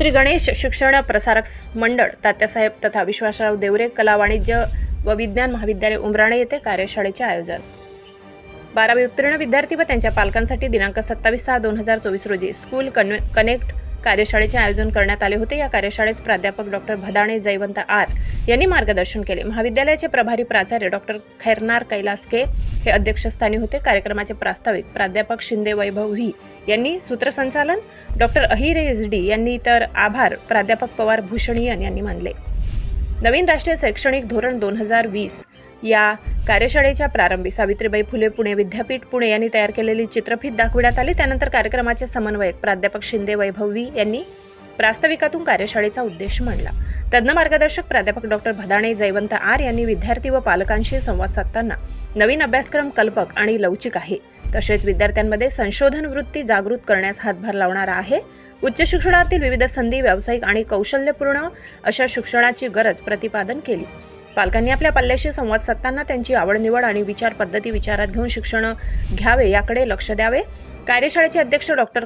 श्री गणेश शिक्षण प्रसारक मंडळ तात्यासाहेब तथा विश्वासराव देवरे कला वाणिज्य व विज्ञान महाविद्यालय उमराणे येथे कार्यशाळेचे आयोजन. बारावी उत्तीर्ण विद्यार्थी व त्यांच्या पालकांसाठी दिनांक सत्तावीस सहा दोन हजार चोवीस रोजी स्कूल कन्वे कनेक्ट कार्यशाळेचे आयोजन करण्यात आले होते. या कार्यशाळेस प्राध्यापक डॉक्टर भदाणे जयवंत आर यांनी मार्गदर्शन केले. महाविद्यालयाचे प्रभारी प्राचार्य डॉक्टर खैरनार कैलास के हे अध्यक्षस्थानी होते. कार्यक्रमाचे प्रास्ताविक प्राध्यापक शिंदे वैभव व्ही यांनी सूत्रसंचालन डॉक्टर अहिरे एस डी यांनी तर आभार प्राध्यापक पवार भूषणीयन यांनी मानले. नवीन राष्ट्रीय शैक्षणिक धोरण दोन हजार वीस या कार्यशाळेच्या प्रारंभी सावित्रीबाई फुले पुणे विद्यापीठ पुणे यांनी तयार केलेली चित्रफीत दाखविण्यात आली. त्यानंतर कार्यक्रमाचे समन्वयक प्राध्यापक शिंदे वैभवी यांनी प्रास्ताविकातून कार्यशाळेचा उद्देश मांडला. तज्ज्ञ मार्गदर्शक प्राध्यापक डॉक्टर भदाणे जयवंत आर यांनी विद्यार्थी व पालकांशी संवाद साधताना नवीन अभ्यासक्रम कल्पक आणि लवचिक आहे. तसेच विद्यार्थ्यांमध्ये संशोधन वृत्ती जागृत करण्यास हातभार लावणारा आहे. उच्च शिक्षणातील विविध संधी व्यावसायिक आणि कौशल्यपूर्ण अशा शिक्षणाची गरज प्रतिपादन केली. पालकांनी आपल्या पल्ल्याशी संवाद साधताना त्यांची आवडनिवड आणि विचार पद्धती विचारात घेऊन शिक्षण घ्यावे याकडे लक्ष द्यावे. कार्यशाळेचे अध्यक्ष डॉक्टर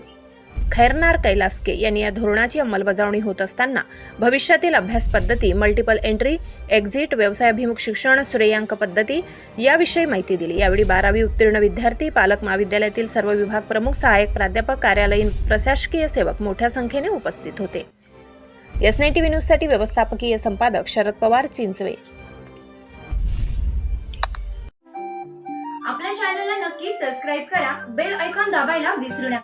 खैरनार कैलासके यांनी या धोरणाची अंमलबजावणी होत असताना भविष्यातील अभ्यास पद्धती मल्टिपल एंट्री एक्झिट व्यवसायाभिमुख शिक्षण श्रेयांक पद्धती याविषयी माहिती दिली. यावेळी बारावी उत्तीर्ण विद्यार्थी पालक महाविद्यालयातील सर्व विभाग प्रमुख सहाय्यक प्राध्यापक कार्यालयीन प्रशासकीय सेवक मोठ्या संख्येने उपस्थित होते. एस नाईन टीव्ही न्यूजसाठी व्यवस्थापकीय संपादक शरद पवार चिंचवे. आपल्या चॅनलला नक्की सबस्क्राईब करा. बेल ऐकॉन दाबायला विसरू नका.